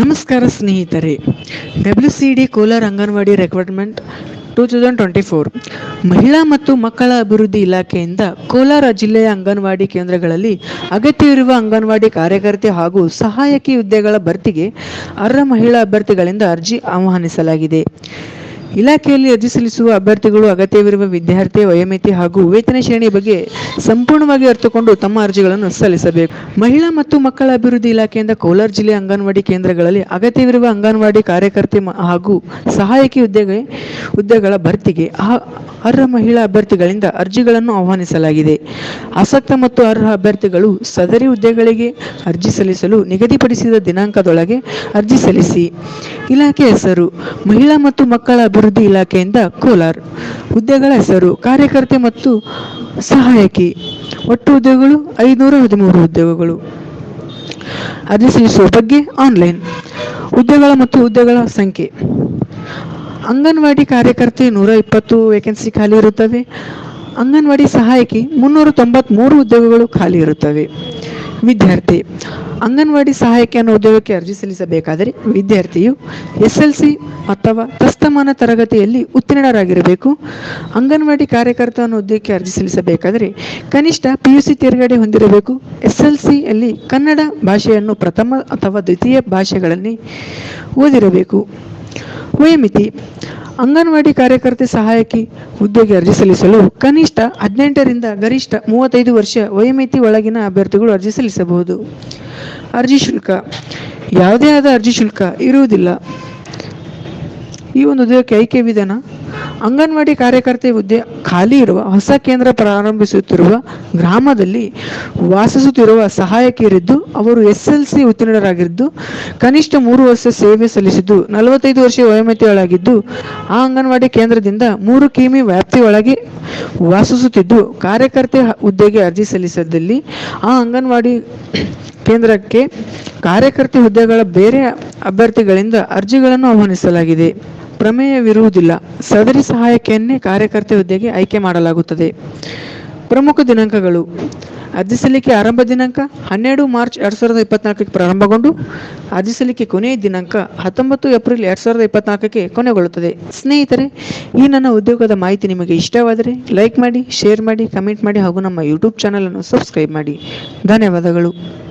ನಮಸ್ಕಾರ ಸ್ನೇಹಿತರೆ. W C D Kolar anganwadi recruitment two thousand twenty four ಮಹಿಳಾ ಮತ್ತು ಮಕ್ಕಳ ಅಭಿವೃದ್ಧಿ ಇಲಾಖೆಯಿಂದ ಕೋಲಾರ ಜಿಲ್ಲೆಯ ಅಂಗನವಾಡಿ ಕೇಂದ್ರಗಳಲ್ಲಿ ಅಗತ್ಯವಿರುವ ಅಂಗನವಾಡಿ ಕಾರ್ಯಕರ್ತೆ ಹಾಗೂ ಸಹಾಯಕಿ ಹುದ್ದೆಗಳ ಭರ್ತಿಗೆ ಅರ್ಹ ಮಹಿಳಾ ಅಭ್ಯರ್ಥಿಗಳಿಂದ ಅರ್ಜಿ ಆಹ್ವಾನಿಸಲಾಗಿದೆ. ಇಲಾಖೆಯಲ್ಲಿ ಅರ್ಜಿ ಸಲ್ಲಿಸುವ ಅಭ್ಯರ್ಥಿಗಳು ಅಗತ್ಯವಿರುವ ವಿದ್ಯಾರ್ಥಿ, ವಯೋಮಿತಿ ಹಾಗೂ ವೇತನ ಶ್ರೇಣಿ ಬಗ್ಗೆ ಸಂಪೂರ್ಣವಾಗಿ ಅರ್ಥಕೊಂಡು ತಮ್ಮ ಅರ್ಜಿಗಳನ್ನು ಸಲ್ಲಿಸಬೇಕು. ಮಹಿಳಾ ಮತ್ತು ಮಕ್ಕಳ ಅಭಿವೃದ್ಧಿ ಇಲಾಖೆಯಿಂದ ಕೋಲಾರ ಜಿಲ್ಲೆ ಅಂಗನವಾಡಿ ಕೇಂದ್ರಗಳಲ್ಲಿ ಅಗತ್ಯವಿರುವ ಅಂಗನವಾಡಿ ಕಾರ್ಯಕರ್ತೆ ಹಾಗೂ ಸಹಾಯಕಿ ಹುದ್ದೆಗೆ, ಹುದ್ದೆಗಳ ಭರ್ತಿಗೆ ಅರ್ಹ ಮಹಿಳಾ ಅಭ್ಯರ್ಥಿಗಳಿಂದ ಅರ್ಜಿಗಳನ್ನು ಆಹ್ವಾನಿಸಲಾಗಿದೆ. ಆಸಕ್ತ ಮತ್ತು ಅರ್ಹ ಅಭ್ಯರ್ಥಿಗಳು ಸದರಿ ಹುದ್ದೆಗಳಿಗೆ ಅರ್ಜಿ ಸಲ್ಲಿಸಲು ನಿಗದಿಪಡಿಸಿದ ದಿನಾಂಕದೊಳಗೆ ಅರ್ಜಿ ಸಲ್ಲಿಸಿ. ಇಲಾಖೆ ಹೆಸರು, ಮಹಿಳಾ ಮತ್ತು ಮಕ್ಕಳ ಅಭಿವೃದ್ಧಿ ಇಲಾಖೆಯಿಂದ ಕೋಲಾರ. ಹುದ್ದೆಗಳ ಹೆಸರು, ಕಾರ್ಯಕರ್ತೆ ಮತ್ತು ಸಹಾಯಕಿ. ಒಟ್ಟು ಹುದ್ದೆಗಳು ಐನೂರ ಹದಿಮೂರು ಹುದ್ದೆಗಳು. ಸಲ್ಲಿಸುವ ಬಗ್ಗೆ ಆನ್ಲೈನ್. ಹುದ್ದೆಗಳ ಮತ್ತು ಹುದ್ದೆಗಳ ಸಂಖ್ಯೆ. ಅಂಗನವಾಡಿ ಕಾರ್ಯಕರ್ತೆ ನೂರ ಇಪ್ಪತ್ತು ವೇಕೆನ್ಸಿ ಖಾಲಿ ಇರುತ್ತವೆ. ಅಂಗನವಾಡಿ ಸಹಾಯಕಿ ಮುನ್ನೂರ ತೊಂಬತ್ಮೂರು ಉದ್ಯೋಗಗಳು ಖಾಲಿ ಇರುತ್ತವೆ. ವಿದ್ಯಾರ್ಥಿ, ಅಂಗನವಾಡಿ ಸಹಾಯಕಿ ಅನ್ನೋ ಉದ್ಯೋಗಕ್ಕೆ ಅರ್ಜಿ ಸಲ್ಲಿಸಬೇಕಾದರೆ ವಿದ್ಯಾರ್ಥಿಯು ಎಸ್ ಎಲ್ ಸಿ ಅಥವಾ ತಸ್ತಮಾನ ತರಗತಿಯಲ್ಲಿ ಉತ್ತೀರ್ಣರಾಗಿರಬೇಕು. ಅಂಗನವಾಡಿ ಕಾರ್ಯಕರ್ತ ಅನ್ನೋ ಹುದ್ದೆಗೆ ಅರ್ಜಿ ಸಲ್ಲಿಸಬೇಕಾದರೆ ಕನಿಷ್ಠ ಪಿ ಯು ಸಿ ತೇರ್ಗಡೆ ಹೊಂದಿರಬೇಕು. ಎಸ್ ಎಲ್ ಸಿಯಲ್ಲಿ ಕನ್ನಡ ಭಾಷೆಯನ್ನು ಪ್ರಥಮ ಅಥವಾ ದ್ವಿತೀಯ ಭಾಷೆಗಳಲ್ಲಿ ಓದಿರಬೇಕು. ವಯೋಮಿತಿ ಅಂಗನವಾಡಿ ಕಾರ್ಯಕರ್ತೆ ಸಹಾಯಕಿ ಹುದ್ದೆಗೆ ಅರ್ಜಿ ಸಲ್ಲಿಸಲು ಕನಿಷ್ಠ ಹದಿನೆಂಟರಿಂದ ಗರಿಷ್ಠ ಮೂವತ್ತೈದು ವರ್ಷ ವಯೋಮಿತಿ ಒಳಗಿನ ಅಭ್ಯರ್ಥಿಗಳು ಅರ್ಜಿ ಸಲ್ಲಿಸಬಹುದು. ಅರ್ಜಿ ಶುಲ್ಕ. ಯಾವುದೇ ಆದ ಅರ್ಜಿ ಶುಲ್ಕ ಇರುವುದಿಲ್ಲ. ಈ ಒಂದು ಉದ್ಯೋಗಕ್ಕೆ ಆಯ್ಕೆ ವಿಧಾನ ಅಂಗನವಾಡಿ ಕಾರ್ಯಕರ್ತೆ ಹುದ್ದೆ ಖಾಲಿ ಇರುವ ಹೊಸ ಕೇಂದ್ರ ಪ್ರಾರಂಭಿಸುತ್ತಿರುವ ಗ್ರಾಮದಲ್ಲಿ ವಾಸಿಸುತ್ತಿರುವ ಸಹಾಯಕಿಯರಿದ್ದು, ಅವರು ಎಸ್ ಎಲ್ ಸಿ ಉತ್ತೀರ್ಣರಾಗಿದ್ದು, ಕನಿಷ್ಠ ಮೂರು ವರ್ಷ ಸೇವೆ ಸಲ್ಲಿಸಿದ್ದು, ನಲವತ್ತೈದು ವರ್ಷ ವಯೋಮಿತಿಯೊಳಗಿದ್ದು, ಆ ಅಂಗನವಾಡಿ ಕೇಂದ್ರದಿಂದ ಮೂರು ಕಿಮಿ ವ್ಯಾಪ್ತಿಯೊಳಗೆ ವಾಸಿಸುತ್ತಿದ್ದು, ಕಾರ್ಯಕರ್ತೆ ಹುದ್ದೆಗೆ ಅರ್ಜಿ ಸಲ್ಲಿಸದಲ್ಲಿ ಆ ಅಂಗನವಾಡಿ ಕೇಂದ್ರಕ್ಕೆ ಕಾರ್ಯಕರ್ತೆ ಹುದ್ದೆಗಳ ಬೇರೆ ಅಭ್ಯರ್ಥಿಗಳಿಂದ ಅರ್ಜಿಗಳನ್ನು ಆಹ್ವಾನಿಸಲಾಗಿದೆ. ಪ್ರಮೇಯವಿರುವುದಿಲ್ಲ. ಸದರಿ ಸಹಾಯಕಿಯನ್ನೇ ಕಾರ್ಯಕರ್ತೆ ಹುದ್ದೆಗೆ ಆಯ್ಕೆ ಮಾಡಲಾಗುತ್ತದೆ. ಪ್ರಮುಖ ದಿನಾಂಕಗಳು. ಅರ್ಜಿ ಸಲ್ಲಿಕೆ ಆರಂಭ ದಿನಾಂಕ ಹನ್ನೆರಡು ಮಾರ್ಚ್ ಎರಡು ಸಾವಿರದ ಇಪ್ಪತ್ನಾಲ್ಕಕ್ಕೆ ಪ್ರಾರಂಭಗೊಂಡು, ಅರ್ಜಿ ಸಲ್ಲಿಕೆ ಕೊನೆಯ ದಿನಾಂಕ ಹತ್ತೊಂಬತ್ತು ಏಪ್ರಿಲ್ ಎರಡು ಸಾವಿರದ ಇಪ್ಪತ್ನಾಲ್ಕಕ್ಕೆ ಕೊನೆಗೊಳ್ಳುತ್ತದೆ. ಸ್ನೇಹಿತರೆ, ಈ ನನ್ನ ಉದ್ಯೋಗದ ಮಾಹಿತಿ ನಿಮಗೆ ಇಷ್ಟವಾದರೆ ಲೈಕ್ ಮಾಡಿ, ಶೇರ್ ಮಾಡಿ, ಕಮೆಂಟ್ ಮಾಡಿ ಹಾಗೂ ನಮ್ಮ ಯೂಟ್ಯೂಬ್ ಚಾನಲನ್ನು ಸಬ್ಸ್ಕ್ರೈಬ್ ಮಾಡಿ. ಧನ್ಯವಾದಗಳು.